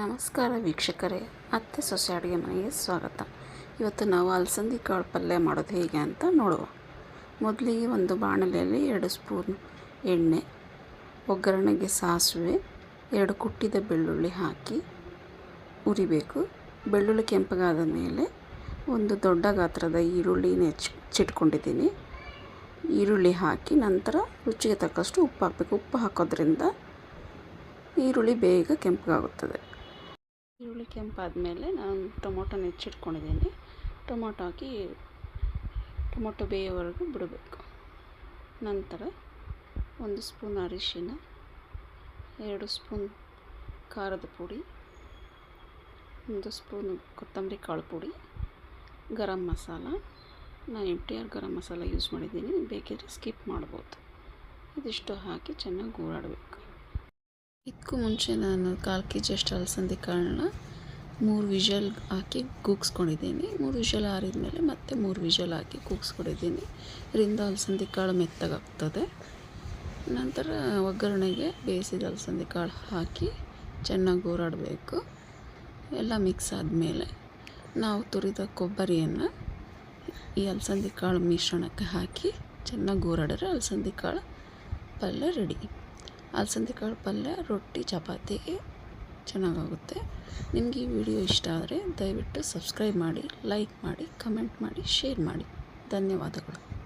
ನಮಸ್ಕಾರ ವೀಕ್ಷಕರೇ, ಅತ್ತೆ ಸೊಸೆ ಅಡುಗೆ ಮನೆಗೆ ಸ್ವಾಗತ. ಇವತ್ತು ನಾವು ಅಲಸಂದಿ ಕಾಳು ಪಲ್ಯ ಮಾಡೋದು ಹೇಗೆ ಅಂತ ನೋಡುವ. ಮೊದಲಿಗೆ ಒಂದು ಬಾಣಲೆಯಲ್ಲಿ ಎರಡು ಸ್ಪೂನ್ ಎಣ್ಣೆ, ಒಗ್ಗರಣೆಗೆ ಸಾಸಿವೆ, ಎರಡು ಕುಟ್ಟಿದ ಬೆಳ್ಳುಳ್ಳಿ ಹಾಕಿ ಉರಿಬೇಕು ಬೆಳ್ಳುಳ್ಳಿ ಕೆಂಪಗಾದ ಮೇಲೆ ಒಂದು ದೊಡ್ಡ ಗಾತ್ರದ ಈರುಳ್ಳಿನ ಹೆಚ್ಚಿ ಚಿಟ್ಕೊಂಡಿದ್ದೀನಿ ಈರುಳ್ಳಿ ಹಾಕಿ ನಂತರ ರುಚಿಗೆ ತಕ್ಕಷ್ಟು ಉಪ್ಪು ಹಾಕಬೇಕು. ಉಪ್ಪು ಹಾಕೋದ್ರಿಂದ ಈರುಳ್ಳಿ ಬೇಗ ಕೆಂಪಗಾಗುತ್ತದೆ ಈರುಳ್ಳಿ ಕೆಂಪಾದಮೇಲೆ ನಾನು ಟೊಮೊಟೊನ ಹೆಚ್ಚಿಟ್ಕೊಂಡಿದ್ದೀನಿ. ಟೊಮೊಟೊ ಹಾಕಿ ಟೊಮೊಟೊ ಬೇಯೋವರೆಗೂ ಬಿಡಬೇಕು. ನಂತರ ಒಂದು ಸ್ಪೂನ್ ಅರಿಶಿನ, ಎರಡು ಸ್ಪೂನ್ ಖಾರದ ಪುಡಿ, ಒಂದು ಸ್ಪೂನ್ ಕೊತ್ತಂಬರಿ ಕಾಳು ಪುಡಿ, ಗರಂ ಮಸಾಲ. ನಾನು M T R garam masala use ಮಾಡಿದ್ದೀನಿ. ಬೇಕಿದ್ರೆ ಸ್ಕಿಪ್ ಮಾಡ್ಬೋದು. ಇದಿಷ್ಟು ಹಾಕಿ ಚೆನ್ನಾಗಿ ಗೂಡಾಡಬೇಕು ಇದಕ್ಕೂ ಮುಂಚೆ ನಾನು ಕಾಲು ಕೆ ಜಿ ಅಷ್ಟು ಅಲಸಂದಿ ಕಾಳನ್ನ ಮೂರು ವಿಷಲ್ ಹಾಕಿ ಕೂಗ್ಸ್ಕೊಂಡಿದ್ದೀನಿ. ಮೂರು ವಿಷಲ್ ಆರಿದ ಮತ್ತೆ ಮೂರು ವಿಷಲ್ ಹಾಕಿ ಕೂಗಿಸ್ಕೊಂಡಿದ್ದೀನಿ. ಇದರಿಂದ ಅಲಸಂದಿ ಕಾಳು ಮೆತ್ತಗಾಗ್ತದೆ. ನಂತರ ಒಗ್ಗರಣೆಗೆ ಬೇಯಿಸಿದ ಅಲಸಂದಿ ಕಾಳು ಹಾಕಿ ಚೆನ್ನಾಗಿ ಓರಾಡಬೇಕು ಎಲ್ಲ ಮಿಕ್ಸ್ ಆದಮೇಲೆ ನಾವು ತುರಿದ ಕೊಬ್ಬರಿಯನ್ನು ಈ ಅಲಸಂದಿ ಕಾಳು ಮಿಶ್ರಣಕ್ಕೆ ಹಾಕಿ ಚೆನ್ನಾಗಿ ಓರಾಡಿದ್ರೆ ಅಲಸಂದಿ ಕಾಳು ಪಲ್ಯ ರೆಡಿ. ಅಲಸಂದಿ ಕಾಳು ಪಲ್ಯ, ರೊಟ್ಟಿ ಚಪಾತಿಗೆ ಚೆನ್ನಾಗಾಗುತ್ತೆ. ನಿಮಗೆ ಈ ವಿಡಿಯೋ ಇಷ್ಟ ಆದರೆ ದಯವಿಟ್ಟು ಸಬ್ಸ್ಕ್ರೈಬ್ ಮಾಡಿ, ಲೈಕ್ ಮಾಡಿ, ಕಮೆಂಟ್ ಮಾಡಿ, ಶೇರ್ ಮಾಡಿ. ಧನ್ಯವಾದಗಳು.